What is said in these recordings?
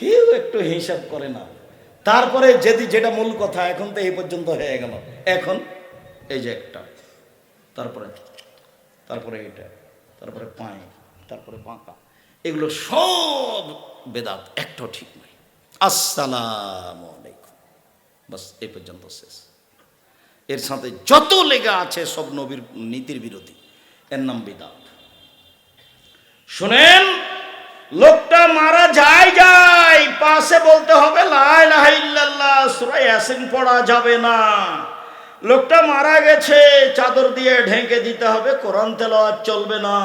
কেউ একটু হিসাব করে না। তারপরে যদি যেটা মূল কথা, এখন তো এই পর্যন্ত হয়ে গেল। এখন এই যে একটা, তারপরে তারপরে এটা, তারপরে পায়ে, তারপরে বাঁকা এগুলো সব বেদাত, একটাও ঠিক নয় আসসালাম বাস, এই পর্যন্ত শেষ। এর সাথে যত লেগা আছে, সব নবীর নীতির বিরোধী। এর নাম বেদাত। শুনেন লোকটা মারা যায় যায়, পাশে বলতে হবে পড়া যাবে না। লোকটা মারা গেছে, চাদর দিয়ে ঢেকে দিতে হবে, কোরআন তেলাওয়াত চলবে না।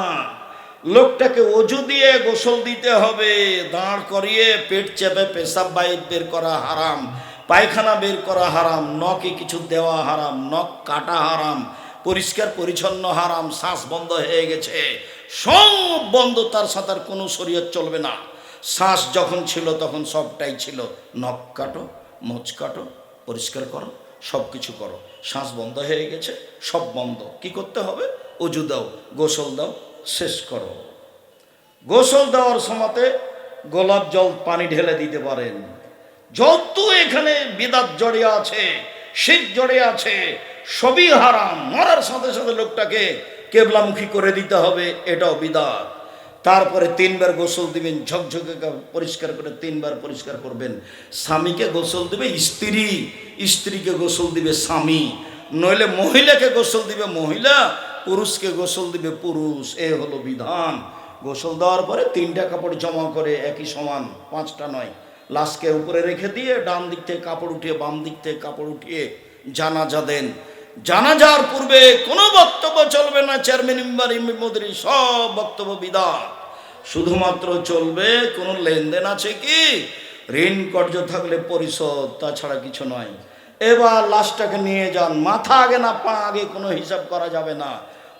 লোকটাকে অজু দিয়ে গোসল দিতে হবে, দাঁড় করিয়ে পেট চেপে পেশাব বাইর বের করা হারাম, পায়খানা বের করা হারাম, নখে কিছু দেওয়া হারাম, নখ কাটা হারাম, পরিষ্কার পরিচ্ছন্ন হারাম, শ্বাস বন্ধ হয়ে গেছে। সব বন্ধ, তার সাথে আর কোনো শরীয়ত চলবে না। শ্বাস যখন ছিল, তখন সবটাই ছিল। নখ কাটো, মোচ কাটো, পরিষ্কার করো সব কিছু করো। শ্বাস বন্ধ হয়ে গেছে, সব বন্ধ। কি করতে হবে? অজু দাও, গোসল দাও, শেষ করো। গোসল দেওয়ার সময়তে গোলাপ জল পানি ঢেলে দিতে পারেন। যত এখানে বিদাত জড়িয়ে আছে, শীত জড়িয়ে আছে, সবই হারাম। মরার সাথে সাথে লোকটাকে কেবলামুখী করে দিতে হবে, এটাও বিদাত। তারপরে তিনবার গোসল দিবেন, ঝকঝকে পরিষ্কার করে তিনবার পরিষ্কার করবেন। স্বামীকে গোসল দিবে স্ত্রী, স্ত্রীকে গোসল দিবে স্বামী। নইলে মহিলাকে গোসল দিবে মহিলা, পুরুষকে গোসল দিবে পুরুষ, এ হলো বিধান। গোসল দেওয়ার পরে তিনটা কাপড় জমা করে একই সমান, পাঁচটা নয়। লাশকে উপরে রেখে দিয়ে ডান দিক থেকে কাপড় উঠিয়ে, বাম দিক থেকে কাপড় উঠিয়ে জানাজা দেন। জানাজার পূর্বে কোনো বক্তব্য চলবে না, চেয়ারম্যান মেম্বার সব বক্তব্য বিদাত। শুধুমাত্র চলবে, কোনো লেনদেন আছে কি? ঋণ কর্য থাকলে পরিশোধ, তাছাড়া কিছু নয়। এবার লাশটাকে নিয়ে যান। মাথা আগে না পা আগে কোনো হিসাব করা যাবে না।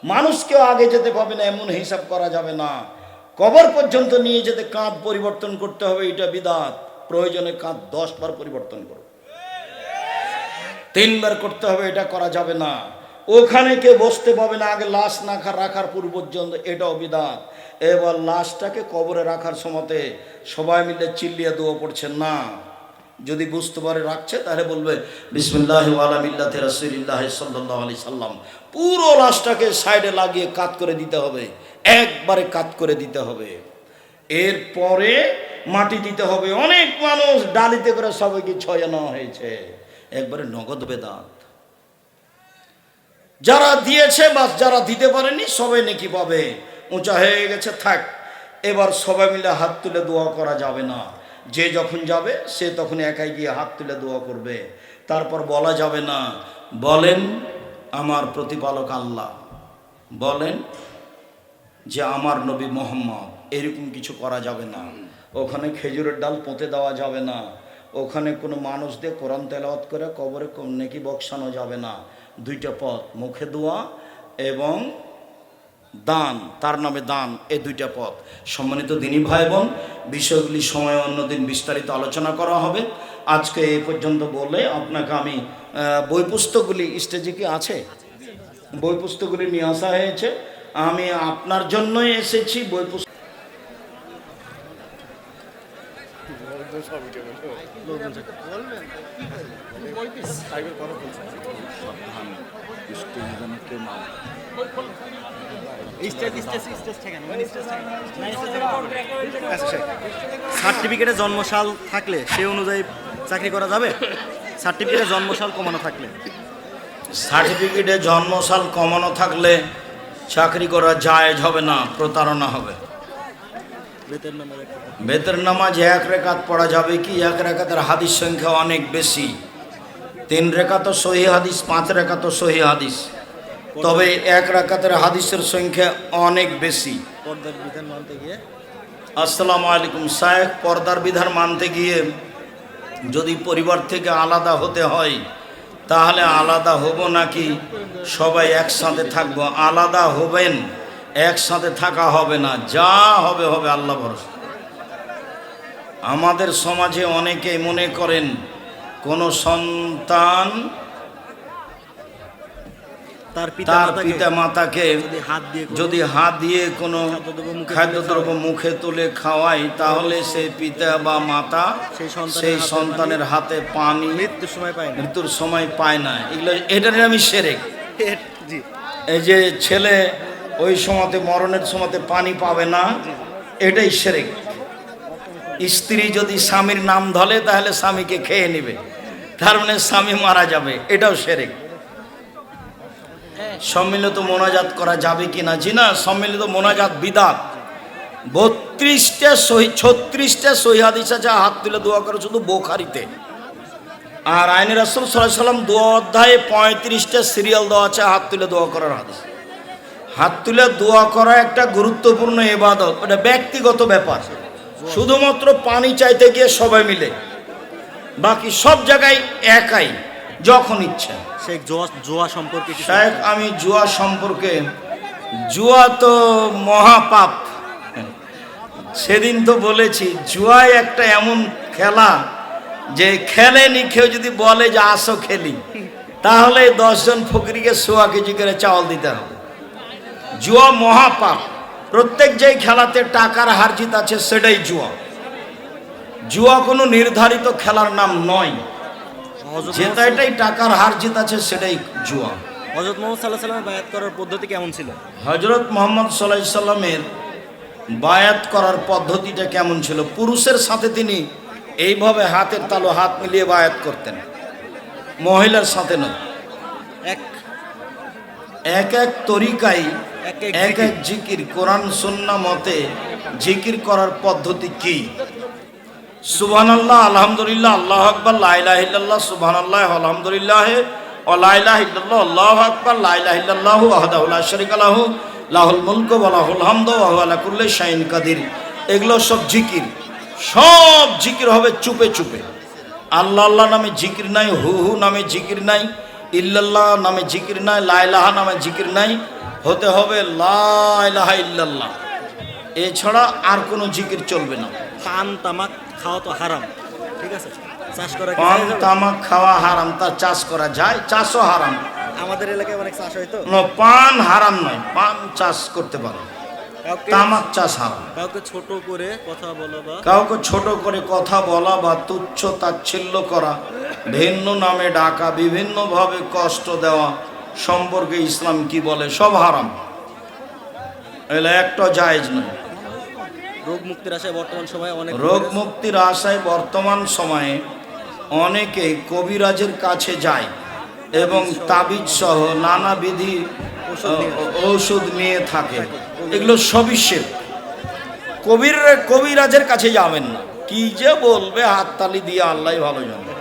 মানুষকেও আগে যেতে পাবে না, এমন হিসাব করা যাবে না। কবর পর্যন্ত নিয়ে যেতে কাঁধ পরিবর্তন করতে হবে, এটা বিদাত। প্রয়োজনে কাঁধ দশ বার পরিবর্তন করো তিনবার করতে হবে, এটা করা যাবে না। ওখানে কেউ বসতে পাবে না, আগে লাশ না রাখার পূর্ব পর্যন্ত এটা বিধান এবার লাশটাকে কবরে রাখার সময়তে সবাই মিলে চিল্লিয়ে দোয়া পড়ছেন, না। যদি বুঝতে পারে, রাখছে, তাহলে বলবে বিসমুল্লাহ আলমিল্লাহ রসুলিল্লাহ সাল্লাহ আলি সাল্লাম। পুরো লাশটাকে সাইডে লাগিয়ে কাত করে দিতে হবে, একবারে কাত করে দিতে হবে। এরপরে মাটি দিতে হবে। অনেক মানুষ ডালিতে করে সবাইকে ছয়ানো হয়েছে। একবারে নগদ বেদাত। যারা দিয়েছে বা যারা দিতে পারেনি, সবাই নাকি পাবে। উঁচা হয়ে গেছে, থাক। এবার সবাই মিলে হাত তুলে দোয়া করা যাবে না। যে যখন যাবে, সে তখন একাই গিয়ে হাত তুলে দোয়া করবে। তারপর বলা যাবে না, বলেন আমার প্রতিপালক আল্লাহ। বলেন যে আমার নবী মোহাম্মদ, এরকম কিছু করা যাবে না। ওখানে খেজুরের ডাল পুঁতে দেওয়া যাবে না। ওখানে কোনো মানুষ দিয়ে কোরআন তেলাওয়াত করে কবরে নেকি বক্সানো যাবে না। দুইটা পথ, মুখে দোয়া এবং দান, তার নামে দান, এই দুইটা পথ। সম্মানিত দিনী ভাই বোন বিষয়গুলি সময় অন্যদিন বিস্তারিত আলোচনা করা হবে। আজকে এই পর্যন্ত বলে আপনাকে আমি বই পুস্তকগুলি, স্টেজে কি আছে? বই পুস্তকগুলি নিয়ে আসা হয়েছে। আমি আপনার জন্যই এসেছি বই পুস্তক সার্টিফিকেটে জন্মসাল থাকলে সে অনুযায়ী চাকরি করা যাবে? সার্টিফিকেটে জন্মসাল কমানো থাকলে? সার্টিফিকেটে জন্মসাল কমানো থাকলে চাকরি করা জায়েজ হবে না, প্রতারণা হবে। বেতের নামাজ এক রেখাত। পড়া যাবে কি? এক রেখাতের হাদিস সংখ্যা অনেক বেশি। তিন রেখা তো সহি হাদিস পাঁচ রেখা তো সহি হাদিস। তবে এক রাকাতের হাদিসের সংখ্যা অনেক বেশি। পর্দার বিধান মানতে গিয়ে আসসালামু আলাইকুম সাহেব পর্দার বিধান মানতে গিয়ে যদি পরিবার থেকে আলাদা হতে হয় তাহলে আলাদা হব নাকি? সবাই একসাথে থাকব। আলাদা হবেন। একসাথে থাকা হবে না যা হবে হবে আল্লাহ ভরসা। আমাদের সমাজে অনেকেই মনে করেন কোনো সন্তান তার পিতা মাতাকে পিতা মাতাকে যদি হাত দিয়ে কোনো যদি হাত দিয়ে কোনো খাদ্যদ্রব্য মুখে তুলে খাওয়াই তাহলে সেই পিতা বা মাতা সেই সন্তানের হাতে পানি মৃত্যুর সময় পায় মৃত্যুর সময় পায় না। এগুলো এটার আমি সেরে এই যে ছেলে ওই সময়তে, মরণের সময়তে পানি পাবে না। এটাই সেরেক। স্ত্রী যদি স্বামীর নাম ধলে তাহলে স্বামীকে খেয়ে নেবে। তার মানে স্বামী মারা যাবে। এটাও সেরেক। সম্মিলিত মোনাজাত করা যাবে জি না, সম্মিলিত মোনাজাত বিদাত। বত্রিশটা সহি, ছত্রিশটা সহিদিস আছে, হাত তুলে দোয়া করে শুধু বোখারিতে। আর আইনের সাল্লাহ সাল্লাম দোয়া অধ্যায়ে পঁয়ত্রিশটা সিরিয়াল দেওয়া আছে, হাত তুলে দোয়া করার হাদিস। হাত তুলে দোয়া করা একটা গুরুত্বপূর্ণ এবাদত এটা ব্যক্তিগত ব্যাপার। শুধুমাত্র পানি চাইতে গিয়ে সবাই মিলে বাকি সব জায়গায় একাই যখন ইচ্ছা। শেখ জোয়া জোয়া সম্পর্কে শায়েখ আমি জুয়া সম্পর্কে জুয়া তো মহাপাপ। সেদিন তো বলেছি জুয়ায় একটা এমন খেলা যে খেলেনি কেউ যদি বলে যে আসো খেলি তাহলে দশজন ফকিরিকে সোয়া কেজি করে চাউল দিতে হবে। জুয়া মহাপাপ। প্রত্যেক যেই খেলাতে টাকার হার জিত আছে সেটাই জুয়া। জুয়া কোনো নির্ধারিত খেলার নাম নয়। যেটা এটাই টাকার হার জিত আছে সেটাই জুয়া। হজরত মোহাম্মদ সাল্লাহ সাল্লামের বায়াত করার পদ্ধতি কেমন ছিল? হজরত মোহাম্মদ সাল্লাহ সাল্লামের বায়াত করার পদ্ধতিটা কেমন ছিল? পুরুষের সাথে তিনি এইভাবে হাতের তালু হাত মিলিয়ে বায়াত করতেন। মহিলার সাথে নয়। এক এক এক তরিকায় এক এক জিকির। কোরআন সুন্না মতে জিকির করার পদ্ধতি কি? সুবহান আল্লাহ আলহামদুলিল্লাহ আল্লাহ আকবর লাইলাহিল্লাহ সুবহান আল্লাহ আলহামদুলিল্লাহ ওলাইলাহিল্লাহ আল্লাহ আকবর লাইলাহিল্লাহ আহদাউল্লাহ শরিক আলাহ লাহুল মুলক ওয়ালাহুল হামদ ওয়া আলা কুল্লি শাইন কাদির। এগুলো সব জিকির। সব জিকির হবে চুপে চুপে। আল্লাহ আল্লাহ নামে জিকির নাই হু হু নামে জিকির নাই ইল্লাল্লাহ নামে জিকির নাই লাইলাহা নামে জিকির নাই হতে হবে লাইলাহা ইল্লাল্লাহ। এছাড়া আর কোনো জিকির চলবে না। পান তামাক খাওয়া তো হারাম ঠিক আছে? চাষ করা পান তামাক খাওয়া হারাম তা চাষ করা যায় চাষও হারাম। আমাদের এলাকায় অনেক চাষ হয়তো ন, পান হারাম নয় পান চাষ করতে পারো। তামাক চাষ হারাম। কাউকে ছোট করে কথা বলা বা কাউকে ছোট করে কথা বলা বা তুচ্ছ তাচ্ছিল্য করা ভিন্ন নামে ডাকা বিভিন্নভাবে কষ্ট দেওয়া সম্পর্কে ইসলাম কি বলে? সব হারাম। এগুলো একটা জায়েজ নয়। রোগ মুক্তির আশায় বর্তমান সময়ে অনেক রোগ মুক্তির আশায় বর্তমান সময়ে অনেকে কবিরাজের কাছে যায় এবং তাবিজ সহ নানাবিধি ঔষধ নিয়ে থাকে। এগুলো সবই শেখ কবির কবিরাজের কাছে যাবেন না। কি যে বলবে হাততালি দিয়ে আল্লাহ ভালো জানে।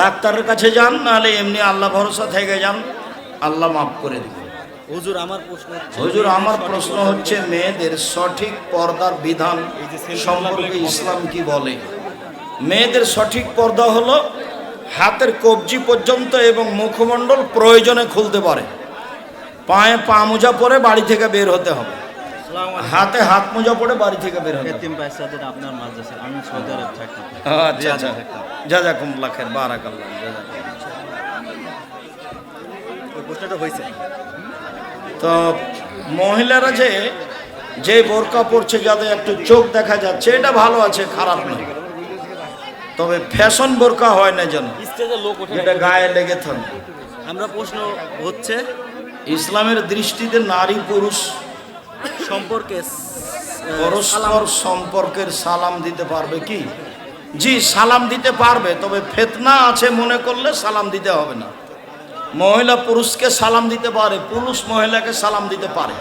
ডাক্তারের কাছে যান নাহলে এমনি আল্লাহ ভরসা থেকে যান আল্লাহ মাফ করে দিবেন। হুজুর আমার প্রশ্ন হচ্ছে, হুজুর আমার প্রশ্ন হচ্ছে মেয়েদের সঠিক পর্দার বিধান সম্পর্কে ইসলাম কি বলে? মেয়েদের সঠিক পর্দা হলো হাতের কবজি পর্যন্ত এবং মুখমণ্ডল প্রয়োজনে খুলতে পারে। পায়ে পা মোজা পরে বাড়ি থেকে বের হতে হবে। হাতে হাত মোজা পড়ে বাড়ি থেকে বের হতে হবে এতিম বাচ্চাদের আপনার মাদ্রাসার আমি সৌদি আরব থাকি। আচ্ছা আচ্ছা। জাজাকুমুল্লাহ খায়ের বারাকাল্লাহ প্রশ্নটা হয়েছে। তো মহিলারা যে যে বোরকা পরছে যাতে একটু চোখ দেখা যাচ্ছে এটা ভালো আছে খারাপ নয় তবে ফ্যাশন বোরকা হয় না যেন যেটা গায়ে লেগে থাকে। আমরা প্রশ্ন হচ্ছে ইসলামের দৃষ্টিতে নারী পুরুষ সম্পর্কে পরস্পর সম্পর্কের সালাম দিতে পারবে কি? জি সালাম দিতে পারবে তবে ফেতনা আছে মনে করলে সালাম দিতে হবে না। মহিলা পুরুষকে সালাম দিতে পারে পুরুষ মহিলাকে সালাম দিতে পারে।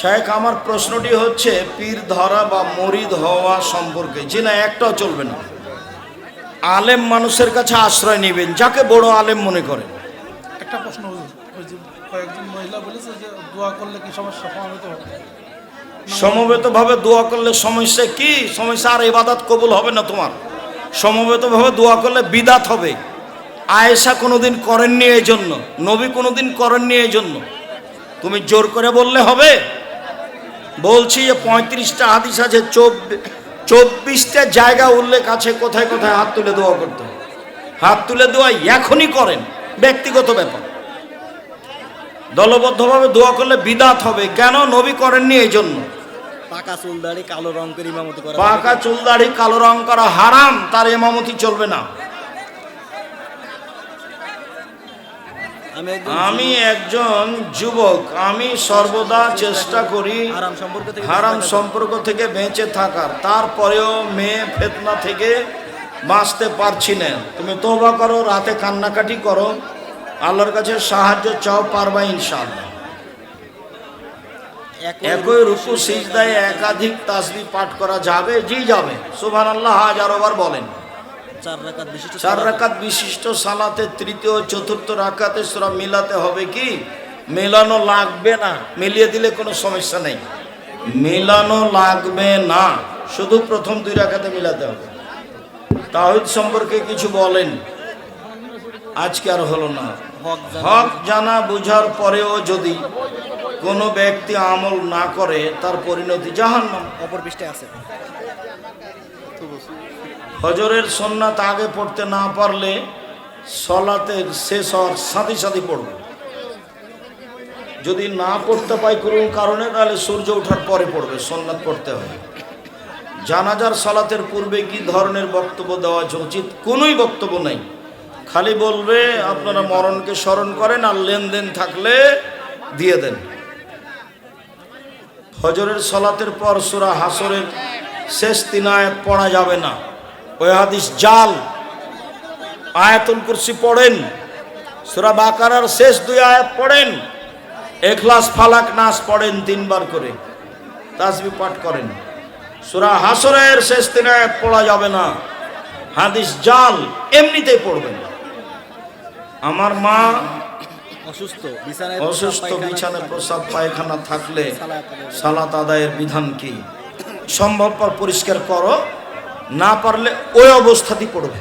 শেখ আমার প্রশ্নটি হচ্ছে পীর ধরা বা মরিদ হওয়া সম্পর্কে। জি না একটাও চলবে না। আলেম মানুষের কাছে আশ্রয় নেবেন যাকে বড় আলেম মনে করেন। একটা প্রশ্ন যে কয়েকজন মহিলা বলেছে যে দোয়া করলে কি সমস্যা? সমাবেত হবে। সমবেতভাবে দোয়া করলে সমস্যা কি? সমস্যা আর ইবাদত কবুল হবে না তোমার। সমবেতভাবে দোয়া করলে বিদাত হবে। আয়েশা কোনোদিন করেননি এই জন্য নবী কোনোদিন করেননি এই জন্য তুমি জোর করে বললে হবে। বলছি যে পঁয়ত্রিশটা হাদিস আছে চব্বিশটা জায়গা উল্লেখ আছে, কোথায় কোথায় হাত তুলে দোয়া করতে হাত তুলে দোয়া এখনই করেন। ব্যক্তিগত ব্যাপার। দলবদ্ধভাবে দোয়া করলে বিদাত হবে। কেন? নবী করেননি এই জন্য। পাকা চুল দাড়ি কালো রং করে ইমামতি করা পাকা চুল দাড়ি কালো রং করা হারাম তার এমামতি চলবে না। আমি একজন যুবক। আমি সর্বদা চেষ্টা করি হারাম সম্পর্ক থেকে বেঁচে থাকার। তারপরেও মেয়ে ফেতনা থেকে বাঁচতে পারছি না। তুমি তোবা করো রাতে কান্নাকাটি করো। আল্লাহর কাছে সাহায্য চাও পারবা ইনশাআল্লাহ। একই রূপু সিজদায় একাধিক তাসবি পাঠ করা যাবে জি যাবে। সুবহানাল্লাহ হাজারোবার বলেন। চার। রাকাত বিশিষ্ট সালাতে। তৃতীয় চতুর্থ রাকাতে সুরা মিলাতে হবে কি? মেলানো লাগবে না। মিলিয়ে দিলে কোনো সমস্যা নেই। মেলানো লাগবে না। শুধু প্রথম দুই রাখাতে মিলাতে হবে। তাহিদ সম্পর্কে কিছু বলেন। আজকে আর হলো না। হক জানা বুঝার পরেও যদি কোনো ব্যক্তি আমল না করে তার পরিণতি জাহান্নাম। অপর পৃষ্ঠে আছে। হজরের সন্ন্যাত আগে পড়তে না পারলে সলাতের শেষ হওয়ার সাথে সাথে পড়বে। যদি না পড়তে পাই কোনো কারণে তাহলে সূর্য ওঠার পরে পড়বে সন্ন্যাত পড়তে হবে। জানাজার সলাতের পূর্বে কি ধরনের বক্তব্য দেওয়া উচিত? কোনোই বক্তব্য নেই। খালি বলবে, আপনারা মরণকে স্মরণ করেন আর লেনদেন থাকলে দিয়ে দেন। ফজরের সলাতের পর সুরা হাসরের শেষ তিন আয়াত পড়া যাবে না। ওই হাদিস জাল। আয়াতুল কুরসি পড়েন। সুরা বাকারার শেষ দুই আয়াত পড়েন। এখলাস, ফালাক নাস পড়েন তিনবার করে। তাসবি পাঠ করেন। সুরা হাসরের শেষ তিন আয়াত পড়া যাবে না। হাদিস জাল, এমনিতেই পড়বেন। আমার মা অসুস্থ বিছানায় অসুস্থ পায়খানা- বিছানায় প্রসাব পায়খানা থাকলে সালাত আদায়। আদায়ের বিধান কি? সম্ভবপর পরিষ্কার করো না পারলে ওই অবস্থাতেই পড়বে।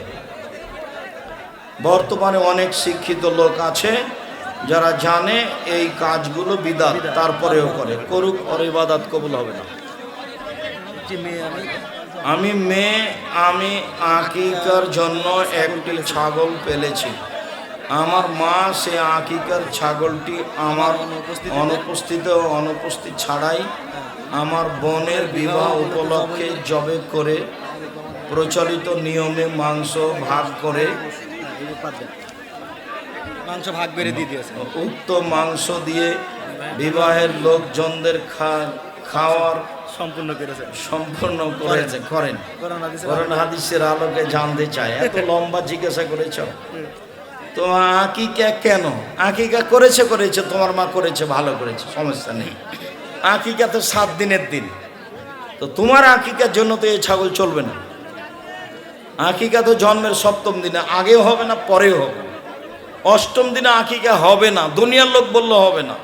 বর্তমানে অনেক শিক্ষিত লোক আছে যারা জানে এই কাজগুলো বিদাত তারপরেও করে। করুক আর ইবাদাত কবুল হবে না। আমি? আমি মেয়ে আমি আকিকার জন্য একটি ছাগল পেলেছি। আমার মা সে আকিকার ছাগলটি আমার অনুপস্থিত অনুপস্থিত ছাড়াই আমার বোনের বিবাহ উপলক্ষে জবে করে প্রচলিত নিয়মে মাংস ভাগ করে। মাংস ভাগ বেড়ে দিয়ে দিয়েছে। উক্ত মাংস দিয়ে বিবাহের লোকজনদের খা- খাওয়ার সম্পূর্ণ করেছে। সম্পূর্ণ করেছে করেন। করোনা। হাদিসের আলোকে জানতে চায়। এত লম্বা জিজ্ঞাসা করেছ? তো আকিকা কেন? আকিকা করেছে করেছে তোমার মা করেছে ভালো করেছে সমস্যা নেই। আকিকা তো সাত দিনের দিন। তো তোমার আকিকার জন্য তো এই ছাগল চলবে না। আকিকা তো জন্মের সপ্তম দিনে আগেও হবে না পরেও হবে অষ্টম দিনে আকিকা হবে না দুনিয়ার লোক বললে হবে না।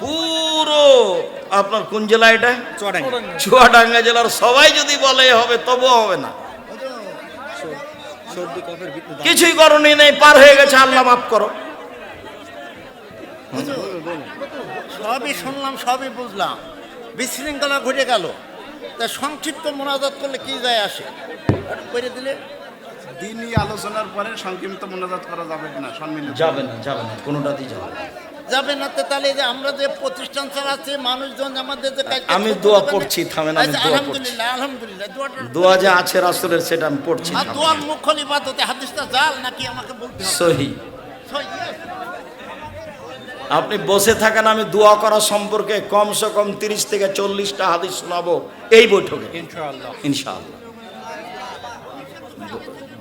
পুরো আপনার কোন জেলা এটা? চুয়াডাঙ্গা জেলার সবাই যদি বলে হবে তবুও হবে না। কিছুই করণীয় নেই পার হয়ে গেছে আল্লাহ মাফ করো। সবই শুনলাম সবই বুঝলাম। বিশৃঙ্খলা ঘটে গেল। তা সংক্ষিপ্ত মোনাজাত করলে কি যায় আসে? করে দিলে। দিনই আলোচনার পরে সংক্ষিপ্ত মোনাজাত করা যাবে কিনা সম্মিলিত। যাবে না যাবে না কোনোটাতেই যাবে না। যাবে না তো তাহলে যে আমরা যে প্রতিষ্ঠান চালাচ্ছি মানুষজন আমাদের যে আমি দোয়া পড়ছি, থামেন, আমি আচ্ছা, দোয়া পড়ছি। আলহামদুলিল্লাহ আলহামদুলিল্লাহ দোয়া যে আছে রাসুলের সেটা আমি পড়ছি আর দোয়ার মুখ্য ইবাদতে হাদিসটা জাল নাকি আমাকে বলতে হবে? সহি। আপনি বসে থাকেন আমি দোয়া করা সম্পর্কে কমসে কম তিরিশ থেকে চল্লিশটা হাদিস শোনাবো এই বৈঠকে। ইনশাআল্লাহ।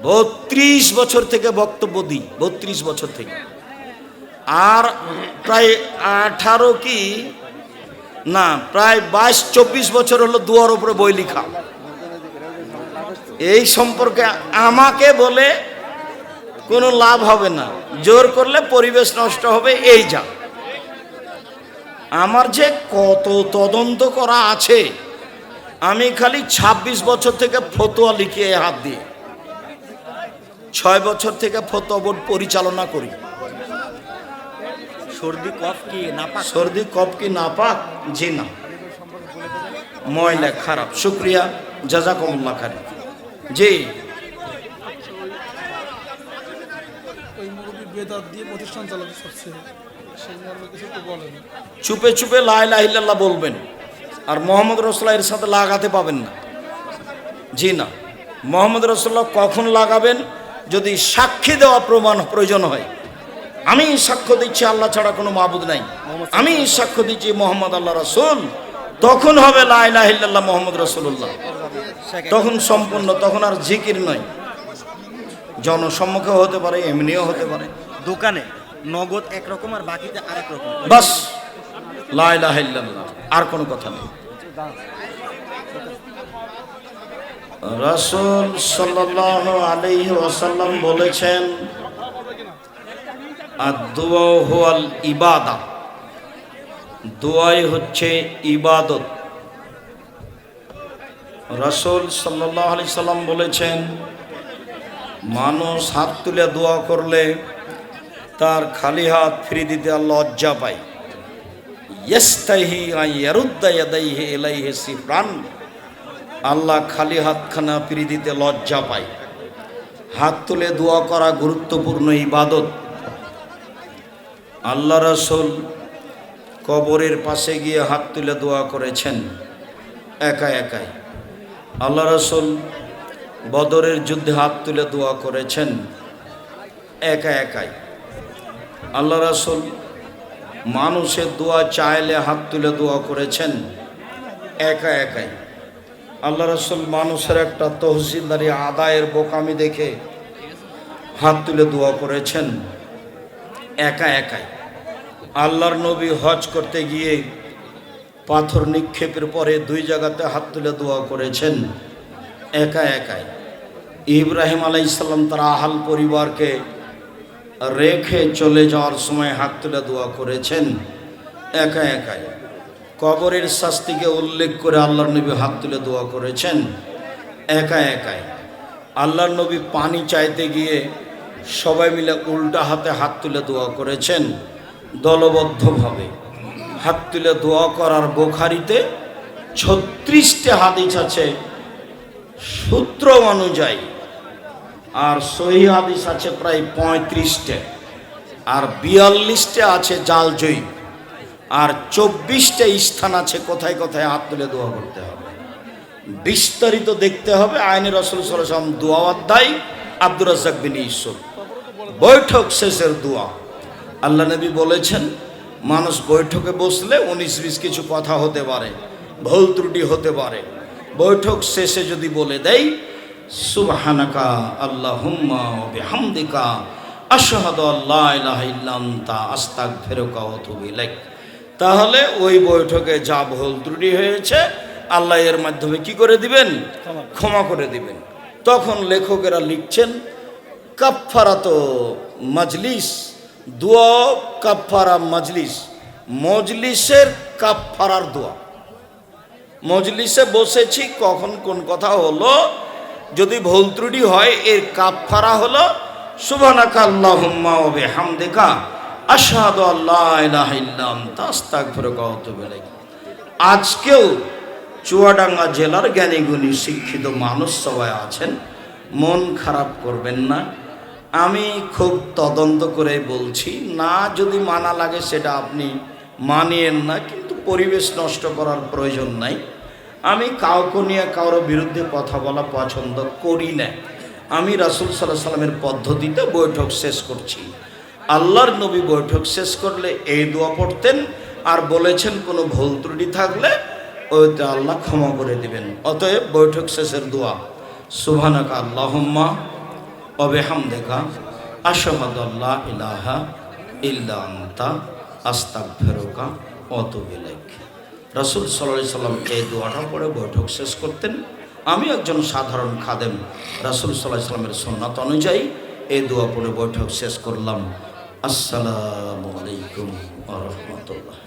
বত্রিশ বছর থেকে বক্তব্য দিই বত্রিশ বছর থেকে। আর প্রায় আঠারো কি? না, প্রায় বাইশ, চব্বিশ বছর হলো দুয়ার উপরে বই লিখা। এই সম্পর্কে আমাকে বলে কোনো লাভ হবে না। জোর করলে পরিবেশ নষ্ট হবে, এই যা। আমার যে কত তদন্ত করা আছে, আমি খালি ২৬ বছর থেকে ফতোয়া লিখিয়ে হাত দিয়ে, ছয় বছর থেকে ফতোয়া বোর্ড পরিচালনা করি। সর্দি কফ কি নাপাক? সর্দি কফ কি নাপাক? জি না। ময়লা খারাপ। শুক্রিয়া। জাজাকমুল্লা খারি জি। চুপে চুপে লাইলাহিল্লাহ বলবেন। আর মোহাম্মদ রসুল্লাহ এর সাথে লাগাতে পাবেন না। জি না। মোহাম্মদ রসুল্লাহ কখন লাগাবেন? যদি সাক্ষী দেওয়া প্রমাণ প্রয়োজন হয়। আমি সাক্ষ্য দিচ্ছি আল্লাহ ছাড়া কোনো মাবুদ নাই। আমি সাক্ষ্য দিচ্ছি মোহাম্মদ আল্লাহ রসুল। তখন হবে লাইলাহিল্লাহ মোহাম্মদ রসুল্লাহ তখন সম্পূর্ণ তখন আর জিকির নয় জনসম্মুখেও হতে পারে এমনিও হতে পারে। দোকানে নগদ একরকম আর বাকিতে আরেক রকম। বাস। লাইলাহিল্লাল্লাহ আর কোনো কথা নেই। রাসূল সাল্লাল্লাহু আলাইহি ওয়াসাল্লাম বলেছেন আদ-দুআ হুয়াল ইবাদা। দোয়াই হচ্ছে ইবাদত। রাসূল সাল্লাল্লাহু আলাইহি সাল্লাম বলেছেন, মানুষ হাত তুলে দোয়া করলে তার খালি হাত ফিরে দিতে লজ্জা পায়। সিফরান। আল্লাহ খালি হাতখানা ফিরে দিতে লজ্জা পায়। হাত তুলে দোয়া করা গুরুত্বপূর্ণ ইবাদত। আল্লাহ রসুল কবরের পাশে গিয়ে হাত তুলে দোয়া করেছেন একা একাই। আল্লাহ রসুল বদরের যুদ্ধে হাত তুলে দোয়া করেছেন একা একাই। আল্লাহ রাসুল মানুষের দোয়া চাইলে হাত তুলে দোয়া করেছেন একা একাই। আল্লাহ রাসুল মানুষের একটা তহসিলদারি আদায়ের বোকামি দেখে হাত তুলে দোয়া করেছেন। একা একাই। আল্লাহর নবী হজ করতে গিয়ে পাথর নিক্ষেপের পরে দুই জায়গাতে হাত তুলে দোয়া করেছেন। একা একাই। ইব্রাহিম আলাইসাল্লাম তার আহাল পরিবারকে রেখে চলে যাওয়ার সময় হাত তুলে দোয়া করেছেন। একা একাই। কবরের শাস্তিকে উল্লেখ করে আল্লাহর নবী হাত তুলে দোয়া করেছেন। একা একাই। আল্লাহর নবী পানি চাইতে গিয়ে সবাই মিলে উল্টা হাতে হাত তুলে দোয়া করেছেন দলবদ্ধভাবে। হাত তুলে দোয়া করার বোখারিতে ছত্রিশটি হাদিস আছে সূত্র অনুযায়ী, আর সহি হাদিস আছে প্রায় পঁয়ত্রিশটে, আর বিয়াল্লিশটে আছে জাল জয়ী আর চব্বিশটা স্থান আছে কোথায় কোথায় হাত তুলে দোয়া করতে হবে। বিস্তারিত দেখতে হবে আইনের রসুল সরসম দোয়া অধ্যায় আব্দুর রাজ্জাক বিন ঈশ্বর বৈঠক শেষের দোয়া। আল্লাহ নবী বলেছেন, মানুষ বৈঠকে বসলে উনিশ বিশ কিছু কথা হতে পারে, ভুল ত্রুটি হতে পারে। বৈঠক শেষে যদি বলে দেয় সুবহানাকা আল্লাহুম্মা ওয়া বিহামদিকা, আশহাদু আল্লা ইলাহা ইল্লা আনতা, আস্তাগফিরুকা ওয়া তাহলে ওই বৈঠকে যা ভুল ত্রুটি হয়েছে, আল্লাহ এর মাধ্যমে কি করে দিবেন? ক্ষমা করে দিবেন। তখন লেখকেরা লিখছেন কাফারাত মজলিস, দোয়া কাফারা মজলিস, মজলিসের কাফারার দোয়া। মজলিসে বসেছি, কখন কোন কথা হলো, যদি ভুল ত্রুটি হয়, এর কাফারা হলো আজকেও চুয়াডাঙ্গা জেলার জ্ঞানীগুণী শিক্ষিত মানুষ সবাই আছেন, মন খারাপ করবেন না। আমি খুব তদন্ত করে বলছি, না যদি মানা লাগে সেটা আপনি মানিয়েন না, কিন্তু পরিবেশ নষ্ট করার প্রয়োজন নাই। আমি কাউকে নিয়ে কারোর বিরুদ্ধে কথা বলা পছন্দ করি না। আমি রাসুল সাল্লাহ সাল্লামের পদ্ধতিতে বৈঠক শেষ করছি। আল্লাহর নবী বৈঠক শেষ করলে এই দোয়া পড়তেন, আর বলেছেন কোনো ভুল ত্রুটি থাকলে ওইতে আল্লাহ ক্ষমা করে দিবেন। অতএব বৈঠক শেষের দোয়া, সুবহানাকা আল্লাহুম্মা অবেহামদেকা আশহাদ আল্লাহ ইলাহা ইল্লা আনতা, আস্তাগফিরুকা ওয়া আতুবু ইলাইক। রাসূল সাল্লাল্লাহু সাল্লাম এই দোয়াটা পরে বৈঠক শেষ করতেন। আমি একজন সাধারণ খাদেম, রাসূল আলাইহি সাল্লামের সুন্নাত অনুযায়ী এই দোয়া পড়ে বৈঠক শেষ করলাম। আসসালামু আলাইকুম রাহমাতুল্লাহ।